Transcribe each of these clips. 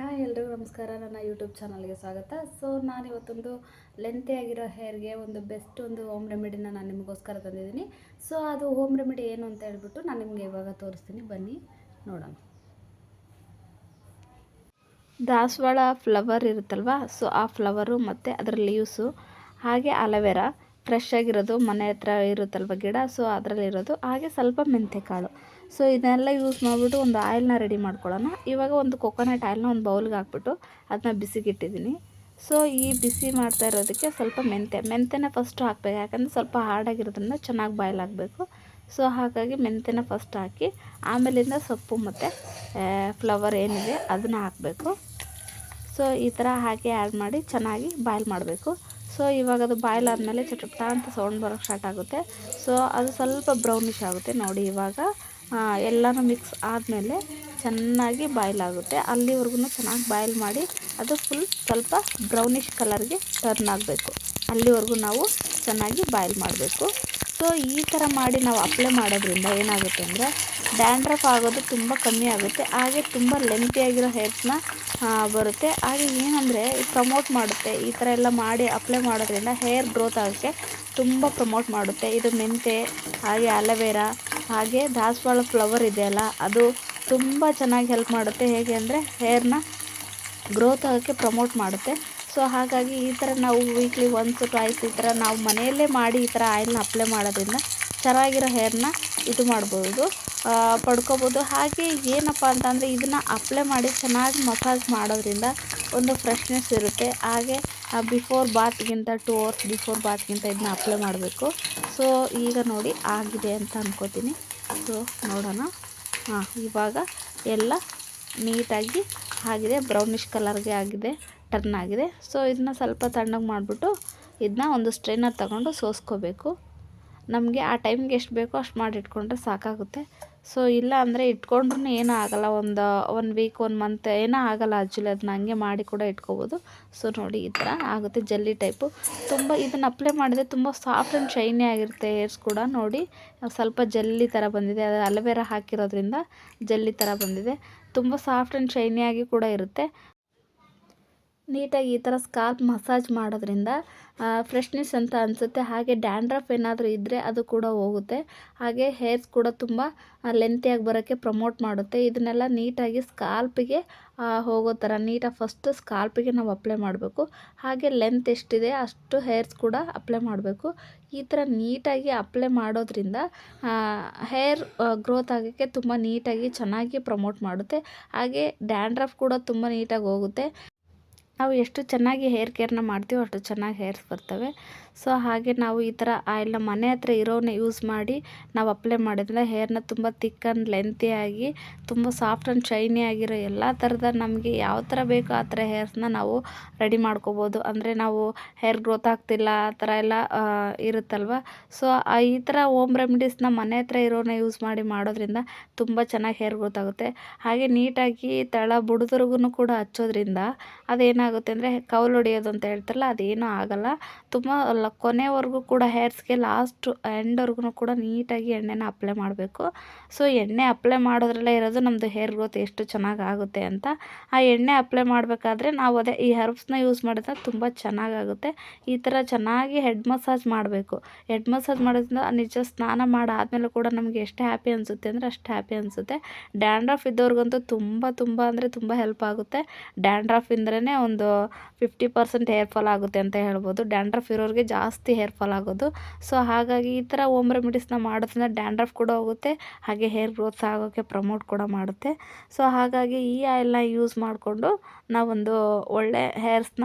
Hi ಎಲ್ರಿಗೂ ನಮಸ್ಕಾರ. ನನ್ನ ಯೂಟ್ಯೂಬ್ ಚಾನಲ್ಗೆ ಸ್ವಾಗತ. ಸೊ ನಾನು ಇವತ್ತೊಂದು ಲೆಂತಿ ಆಗಿರೋ ಹೇರ್ಗೆ ಒಂದು ಬೆಸ್ಟ್ ಒಂದು ಹೋಮ್ ರೆಮಿಡಿನ ನಾನು ನಿಮಗೋಸ್ಕರ ತಂದಿದ್ದೀನಿ. ಸೊ ಅದು ಹೋಮ್ ರೆಮಿಡಿ ಏನು ಅಂತ ಹೇಳ್ಬಿಟ್ಟು ನಾನು ನಿಮಗೆ ಇವಾಗ ತೋರಿಸ್ತೀನಿ. ಬನ್ನಿ, ನೋಡೋಣ. ದಾಸವಾಳ ಫ್ಲವರ್ ಇರುತ್ತಲ್ವ? ಸೊ ಆ ಫ್ಲವರು ಮತ್ತು ಅದರ ಲೀವ್ಸು ಹಾಗೆ ಅಲವೆರಾ ಫ್ರೆಶ್ ಆಗಿರೋದು ಮನೆ ಹತ್ರ ಇರುತ್ತಲ್ವ ಗಿಡ? ಸೊ ಅದರಲ್ಲಿರೋದು, ಹಾಗೆ ಸ್ವಲ್ಪ ಮೆಂತ್ಯಕಾಳು ಸೊ ಇದನ್ನೆಲ್ಲ ಯೂಸ್ ಮಾಡಿಬಿಟ್ಟು ಒಂದು ಆಯಿಲ್ನ ರೆಡಿ ಮಾಡ್ಕೊಳ್ಳೋಣ. ಇವಾಗ ಒಂದು ಕೊಕೊನಟ್ ಆಯಿಲ್ನ ಒಂದು ಬೌಲ್ಗೆ ಹಾಕ್ಬಿಟ್ಟು ಅದನ್ನ ಬಿಸಿಗಿಟ್ಟಿದ್ದೀನಿ. ಸೊ ಈ ಬಿಸಿ ಮಾಡ್ತಾ ಇರೋದಕ್ಕೆ ಸ್ವಲ್ಪ ಮೆಂತ್ಯ ಮೆಂತೆನ ಫಸ್ಟು ಹಾಕ್ಬೇಕು. ಯಾಕಂದರೆ ಸ್ವಲ್ಪ ಹಾರ್ಡಾಗಿರೋದ್ರಿಂದ ಚೆನ್ನಾಗಿ ಬಾಯ್ಲ್ ಆಗಬೇಕು. ಸೊ ಹಾಗಾಗಿ ಮೆಂತ್ಯನ ಫಸ್ಟ್ ಹಾಕಿ, ಆಮೇಲಿಂದ ಸೊಪ್ಪು ಮತ್ತು ಫ್ಲವರ್ ಏನಿದೆ ಅದನ್ನು ಹಾಕಬೇಕು. ಸೊ ಈ ಥರ ಹಾಕಿ ಆ್ಯಡ್ ಮಾಡಿ ಚೆನ್ನಾಗಿ ಬಾಯ್ಲ್ ಮಾಡಬೇಕು. ಸೊ ಇವಾಗ ಅದು ಬಾಯ್ಲ್ ಆದಮೇಲೆ ಚಟಪಟ ಅಂತ ಸೌಂಡ್ ಬರೋಕ್ಕೆ ಸ್ಟಾರ್ಟ್ ಆಗುತ್ತೆ. ಸೊ ಅದು ಸ್ವಲ್ಪ ಬ್ರೌನಿಶ್ ಆಗುತ್ತೆ ನೋಡಿ ಇವಾಗ. ಎಲ್ಲನೂ ಮಿಕ್ಸ್ ಆದಮೇಲೆ ಚೆನ್ನಾಗಿ ಬಾಯ್ಲ್ ಆಗುತ್ತೆ. ಅಲ್ಲಿವರೆಗೂ ಚೆನ್ನಾಗಿ ಬಾಯ್ಲ್ ಮಾಡಿ ಅದು ಫುಲ್ ಸ್ವಲ್ಪ ಬ್ರೌನಿಷ್ ಕಲರ್ಗೆ ಟರ್ನ್ ಆಗಬೇಕು. ಅಲ್ಲಿವರೆಗೂ ನಾವು ಚೆನ್ನಾಗಿ ಬಾಯ್ಲ್ ಮಾಡಬೇಕು. ಸೊ ಈ ಥರ ಮಾಡಿ ನಾವು ಅಪ್ಲೈ ಮಾಡೋದ್ರಿಂದ ಏನಾಗುತ್ತೆ ಅಂದರೆ ಡ್ಯಾಂಡ್ರಫ್ ಆಗೋದು ತುಂಬ ಕಮ್ಮಿ ಆಗುತ್ತೆ. ಹಾಗೆ ತುಂಬ ಲೆಂತಿಯಾಗಿರೋ ಹೇರ್ಸ್ನ ಬರುತ್ತೆ. ಹಾಗೆ ಏನಂದರೆ ಪ್ರಮೋಟ್ ಮಾಡುತ್ತೆ. ಈ ಥರ ಎಲ್ಲ ಮಾಡಿ ಅಪ್ಲೈ ಮಾಡೋದ್ರಿಂದ ಹೇರ್ ಗ್ರೋತ್ ಆಗೋಕ್ಕೆ ತುಂಬ ಪ್ರಮೋಟ್ ಮಾಡುತ್ತೆ. ಇದು ಮೆಂತೆ, ಹಾಗೆ ಅಲೋವೆರಾ ಹಾಗೆ ದಾಸವಾಳ ಫ್ಲವರ್ ಇದೆಯಲ್ಲ, ಅದು ತುಂಬ ಚೆನ್ನಾಗಿ ಹೆಲ್ಪ್ ಮಾಡುತ್ತೆ. ಹೇಗೆ ಅಂದರೆ ಹೇರ್ನ ಗ್ರೋತ್ ಆಗೋಕ್ಕೆ ಪ್ರಮೋಟ್ ಮಾಡುತ್ತೆ. ಸೊ ಹಾಗಾಗಿ ಈ ಥರ ನಾವು ವೀಕ್ಲಿ ಒನ್ಸ್ ಟ್ವೈಸ್ ಈ ಥರ ನಾವು ಮನೆಯಲ್ಲೇ ಮಾಡಿ ಈ ಥರ ಆಯಿಲ್ನ ಅಪ್ಲೈ ಮಾಡೋದ್ರಿಂದ ಚೆನ್ನಾಗಿರೋ ಹೇರ್ನ ಇದು ಮಾಡ್ಬೋದು. ಪಡ್ಕೋಬೋದು. ಹಾಗೆ ಏನಪ್ಪ ಅಂತಂದರೆ ಇದನ್ನು ಅಪ್ಲೈ ಮಾಡಿ ಚೆನ್ನಾಗಿ ಮಸಾಜ್ ಮಾಡೋದ್ರಿಂದ ಒಂದು ಫ್ರೆಶ್ನೆಸ್ ಇರುತ್ತೆ. ಹಾಗೆ ಬಿಫೋರ್ ಬಾತ್ಗಿಂತ ಟೂ ಅವರ್ಸ್ ಬಿಫೋರ್ ಬಾತ್ಗಿಂತ ಇದನ್ನ ಅಪ್ಲೈ ಮಾಡಬೇಕು. ಸೊ ಈಗ ನೋಡಿ ಆಗಿದೆ ಅಂತ ಅನ್ಕೋತೀನಿ. ಸೊ ನೋಡೋಣ. ಹಾಂ, ಇವಾಗ ಎಲ್ಲ ನೀಟಾಗಿ ಆಗಿದೆ. ಬ್ರೌನಿಷ್ ಕಲರ್ಗೆ ಆಗಿದೆ. ಟರ್ನ್ ಆಗಿದೆ. ಸೊ ಇದನ್ನ ಸ್ವಲ್ಪ ತಣ್ಣಗೆ ಮಾಡಿಬಿಟ್ಟು ಇದನ್ನ ಒಂದು ಸ್ಟ್ರೈನರ್ ತಗೊಂಡು ಸೋಸ್ಕೋಬೇಕು. ನಮಗೆ ಆ ಟೈಮ್ಗೆ ಎಷ್ಟು ಬೇಕೋ ಅಷ್ಟು ಮಾಡಿ ಇಟ್ಕೊಂಡ್ರೆ ಸಾಕಾಗುತ್ತೆ. ಸೊ ಇಲ್ಲ ಅಂದರೆ ಇಟ್ಕೊಂಡ್ರೂ ಏನೂ ಆಗೋಲ್ಲ. ಒಂದು ಒನ್ ವೀಕ್ ಒನ್ ಮಂತ್ ಏನೂ ಆಗೋಲ್ಲ ಆ್ಯಕ್ಚುಲಿ. ಅದನ್ನ ಹಂಗೆ ಮಾಡಿ ಕೂಡ ಇಟ್ಕೋಬೋದು. ಸೊ ನೋಡಿ, ಈ ಥರ ಆಗುತ್ತೆ ಜಲ್ಲಿ ಟೈಪು. ತುಂಬ ಇದನ್ನು ಅಪ್ಲೈ ಮಾಡಿದರೆ ತುಂಬ ಸಾಫ್ಟ್ ಆ್ಯಂಡ್ ಶೈನಿ ಆಗಿರುತ್ತೆ ಹೇರ್ಸ್ ಕೂಡ. ನೋಡಿ, ಸ್ವಲ್ಪ ಜಲ್ಲಿ ಥರ ಬಂದಿದೆ. ಅದು ಅಲವೇರ ಹಾಕಿರೋದ್ರಿಂದ ಜಲ್ಲಿ ಥರ ಬಂದಿದೆ. ತುಂಬ ಸಾಫ್ಟ್ ಆ್ಯಂಡ್ ಶೈನಿಯಾಗಿ ಕೂಡ ಇರುತ್ತೆ. ನೀಟಾಗಿ ಈ ಥರ ಸ್ಕಾಲ್ಪ್ ಮಸಾಜ್ ಮಾಡೋದ್ರಿಂದ ಫ್ರೆಶ್ನೆಸ್ ಅಂತ ಅನಿಸುತ್ತೆ. ಹಾಗೆ ಡ್ಯಾಂಡ್ರಫ್ ಏನಾದರೂ ಇದ್ದರೆ ಅದು ಕೂಡ ಹೋಗುತ್ತೆ. ಹಾಗೆ ಹೇರ್ಸ್ ಕೂಡ ತುಂಬ ಲೆಂತಿಯಾಗಿ ಬರೋಕ್ಕೆ ಪ್ರಮೋಟ್ ಮಾಡುತ್ತೆ. ಇದನ್ನೆಲ್ಲ ನೀಟಾಗಿ ಸ್ಕಾಲ್ಪಿಗೆ ಹೋಗೋ ಥರ, ನೀಟಾಗಿ ಫಸ್ಟ್ ಸ್ಕಾಲ್ಪಿಗೆ ನಾವು ಅಪ್ಲೈ ಮಾಡಬೇಕು. ಹಾಗೆ ಲೆಂತ್ ಎಷ್ಟಿದೆ ಅಷ್ಟು ಹೇರ್ಸ್ ಕೂಡ ಅಪ್ಲೈ ಮಾಡಬೇಕು. ಈ ಥರ ನೀಟಾಗಿ ಅಪ್ಲೈ ಮಾಡೋದ್ರಿಂದ ಹೇರ್ ಗ್ರೋತ್ ಆಗೋಕ್ಕೆ ತುಂಬ ನೀಟಾಗಿ ಚೆನ್ನಾಗಿ ಪ್ರಮೋಟ್ ಮಾಡುತ್ತೆ. ಹಾಗೆ ಡ್ಯಾಂಡ್ರಫ್ ಕೂಡ ತುಂಬ ನೀಟಾಗಿ ಹೋಗುತ್ತೆ. ನಾವು ಎಷ್ಟು ಚೆನ್ನಾಗಿ ಹೇರ್ ಕೇರ್ನ ಮಾಡ್ತೀವೋ ಅಷ್ಟು ಚೆನ್ನಾಗಿ ಹೇರ್ಸ್ ಬರ್ತವೆ. ಸೊ ಹಾಗೆ ನಾವು ಈ ಥರ ಆಯಿಲ್ನ ಮನೆ ಹತ್ರ ಇರೋನೇ ಯೂಸ್ ಮಾಡಿ ನಾವು ಅಪ್ಲೈ ಮಾಡಿದ್ರೆ ಹೇರ್ನ ತುಂಬ ತಿಕ್ ಆ್ಯಂಡ್ ಲೆಂತಿಯಾಗಿ ತುಂಬ ಸಾಫ್ಟ್ ಆ್ಯಂಡ್ ಶೈನಿ ಆಗಿರೋ ಎಲ್ಲ ಥರದ ನಮಗೆ ಯಾವ ಥರ ಬೇಕೋ ಆ ಥರ ಹೇರ್ಸ್ನ ನಾವು ರೆಡಿ ಮಾಡ್ಕೋಬೋದು. ಅಂದರೆ ನಾವು ಹೇರ್ ಗ್ರೋತ್ ಆಗ್ತಿಲ್ಲ, ಆ ಥರ ಎಲ್ಲ ಇರುತ್ತಲ್ವ? ಸೊ ಈ ಥರ ಓಮ್ ರೆಮಿಡೀಸ್ನ ಮನೆ ಹತ್ರ ಇರೋನೇ ಯೂಸ್ ಮಾಡಿ ಮಾಡೋದ್ರಿಂದ ತುಂಬ ಚೆನ್ನಾಗಿ ಹೇರ್ ಗ್ರೋತ್ ಆಗುತ್ತೆ. ಹಾಗೆ ನೀಟಾಗಿ ತಳ ಬುಡದ್ರಿಗೂ ಕೂಡ ಹಚ್ಚೋದ್ರಿಂದ ಅದೇನಾಗುತ್ತೆ ಅಂದರೆ ಕೌಲು ಹೊಡಿಯೋದು ಅಂತ ಹೇಳ್ತಾರಲ್ಲ, ಅದೇನೂ ಆಗಲ್ಲ. ತುಂಬ ಕೊನೆವರೆಗೂ ಕೂಡ ಹೇರ್ಸ್ಗೆ ಲಾಸ್ಟ್ ಎಂಡ್ವರೆಗೂ ಕೂಡ ನೀಟಾಗಿ ಎಣ್ಣೆನ ಅಪ್ಲೈ ಮಾಡಬೇಕು. ಸೊ ಎಣ್ಣೆ ಅಪ್ಲೈ ಮಾಡೋದ್ರಲ್ಲೇ ಇರೋದು ನಮ್ಮದು ಹೇರ್ ಗ್ರೋತ್ ಎಷ್ಟು ಚೆನ್ನಾಗಿ ಆಗುತ್ತೆ ಅಂತ. ಆ ಎಣ್ಣೆ ಅಪ್ಲೈ ಮಾಡಬೇಕಾದ್ರೆ ನಾವು ಅದೇ ಈ ಹರ್ಬ್ಸ್ನ ಯೂಸ್ ಮಾಡಿದ್ರೆ ತುಂಬ ಚೆನ್ನಾಗಾಗುತ್ತೆ ಈ ಥರ ಚೆನ್ನಾಗಿ ಹೆಡ್ ಮಸಾಜ್ ಮಾಡಬೇಕು. ಹೆಡ್ ಮಸಾಜ್ ಮಾಡೋದ್ರಿಂದ ನಿಜ ಸ್ನಾನ ಮಾಡಾದ್ಮೇಲೆ ಕೂಡ ನಮಗೆ ಎಷ್ಟು ಹ್ಯಾಪಿ ಅನಿಸುತ್ತೆ ಅಂದರೆ ಅಷ್ಟು ಹ್ಯಾಪಿ ಅನಿಸುತ್ತೆ. ಡ್ಯಾಂಡ್ರಫ್ ಇದ್ದವ್ರಿಗಂತೂ ತುಂಬ ತುಂಬ ಅಂದರೆ ತುಂಬ ಹೆಲ್ಪ್ ಆಗುತ್ತೆ. ಡ್ಯಾಂಡ್ರಫ್ ಇಂದ್ರೇ ಒಂದು ಫಿಫ್ಟಿ ಪರ್ಸೆಂಟ್ ಹೇರ್ ಫಾಲ್ ಆಗುತ್ತೆ ಅಂತ ಹೇಳ್ಬೋದು. ಡ್ಯಾಂಡ್ರಫ್ ಇರೋರಿಗೆ ಜಾಸ್ತಿ ಹೇರ್ ಫಾಲ್ ಆಗೋದು. ಸೊ ಹಾಗಾಗಿ ಈ ಥರ ಓಮ್ ರೆಮಿಡೀಸ್ನ ಮಾಡೋದ್ರಿಂದ ಡ್ಯಾಂಡ್ರಫ್ ಕೂಡ ಹೋಗುತ್ತೆ, ಹಾಗೆ ಹೇರ್ ಗ್ರೋತ್ ಆಗೋಕ್ಕೆ ಪ್ರಮೋಟ್ ಕೂಡ ಮಾಡುತ್ತೆ. ಸೊ ಹಾಗಾಗಿ ಈ ಆಯಿಲ್ನ ಯೂಸ್ ಮಾಡಿಕೊಂಡು ನಾವೊಂದು ಒಳ್ಳೆ ಹೇರ್ಸ್ನ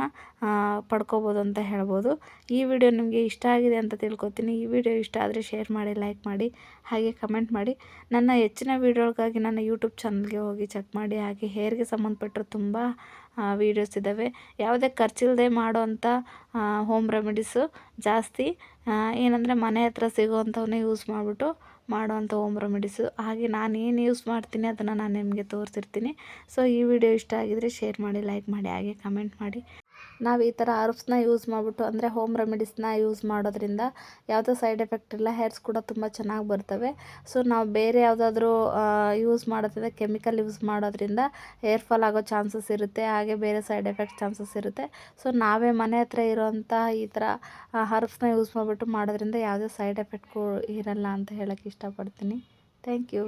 ಪಡ್ಕೋಬೋದು ಅಂತ ಹೇಳ್ಬೋದು. ಈ ವಿಡಿಯೋ ನಿಮಗೆ ಇಷ್ಟ ಆಗಿದೆ ಅಂತ ತಿಳ್ಕೊತೀನಿ. ಈ ವಿಡಿಯೋ ಇಷ್ಟ ಆದರೆ ಶೇರ್ ಮಾಡಿ ಲೈಕ್ ಮಾಡಿ, ಹಾಗೆ ಕಮೆಂಟ್ ಮಾಡಿ. ನನ್ನ ಹೆಚ್ಚಿನ ವಿಡಿಯೋಗಾಗಿ ನನ್ನ ಯೂಟ್ಯೂಬ್ ಚಾನಲ್ಗೆ ಹೋಗಿ ಚೆಕ್ ಮಾಡಿ. ಹಾಗೆ ಹೇರ್ಗೆ ಸಂಬಂಧಪಟ್ಟರು ತುಂಬ ವೀಡಿಯೋಸ್ ಇದ್ದಾವೆ ಯಾವುದೇ ಖರ್ಚಿಲ್ಲದೆ ಮಾಡೋವಂಥ ಹೋಮ್ ರೆಮಿಡೀಸು ಜಾಸ್ತಿ. ಏನಂದರೆ ಮನೆ ಹತ್ರ ಸಿಗೋವಂಥವನ್ನೇ ಯೂಸ್ ಮಾಡಿಬಿಟ್ಟು ಮಾಡುವಂಥ ಹೋಮ್ ರೆಮಿಡೀಸು ಹಾಗೆ ನಾನು ಏನು ಯೂಸ್ ಮಾಡ್ತೀನಿ ಅದನ್ನು ನಾನು ನಿಮಗೆ ತೋರಿಸಿರ್ತೀನಿ. ಸೊ ಈ ವಿಡಿಯೋ ಇಷ್ಟ ಆಗಿದರೆ ಶೇರ್ ಮಾಡಿ ಲೈಕ್ ಮಾಡಿ, ಹಾಗೆ ಕಮೆಂಟ್ ಮಾಡಿ. ನಾವು ಈ ಥರ ಹರ್ಬ್ಸ್ನ ಯೂಸ್ ಮಾಡಿಬಿಟ್ಟು, ಅಂದರೆ ಹೋಮ್ ರೆಮಿಡೀಸ್ನ ಯೂಸ್ ಮಾಡೋದ್ರಿಂದ ಯಾವುದೇ ಸೈಡ್ ಎಫೆಕ್ಟ್ ಇಲ್ಲ ಹೇರ್ಸ್ ಕೂಡ ತುಂಬ ಚೆನ್ನಾಗಿ ಬರ್ತವೆ. ಸೊ ನಾವು ಬೇರೆ ಯಾವುದಾದ್ರೂ ಯೂಸ್ ಮಾಡೋದ್ರಿಂದ ಕೆಮಿಕಲ್ ಯೂಸ್ ಮಾಡೋದ್ರಿಂದ ಹೇರ್ ಫಾಲ್ ಆಗೋ ಚಾನ್ಸಸ್ ಇರುತ್ತೆ, ಹಾಗೆ ಬೇರೆ ಸೈಡ್ ಎಫೆಕ್ಟ್ ಚಾನ್ಸಸ್ ಇರುತ್ತೆ. ಸೊ ನಾವೇ ಮನೆ ಹತ್ರ ಇರೋಂಥ ಈ ಥರ ಹರ್ಬ್ಸ್ನ ಯೂಸ್ ಮಾಡಿಬಿಟ್ಟು ಮಾಡೋದ್ರಿಂದ ಯಾವುದೇ ಸೈಡ್ ಎಫೆಕ್ಟ್ ಇರಲ್ಲ ಅಂತ ಹೇಳೋಕ್ಕೆ ಇಷ್ಟಪಡ್ತೀನಿ. Thank you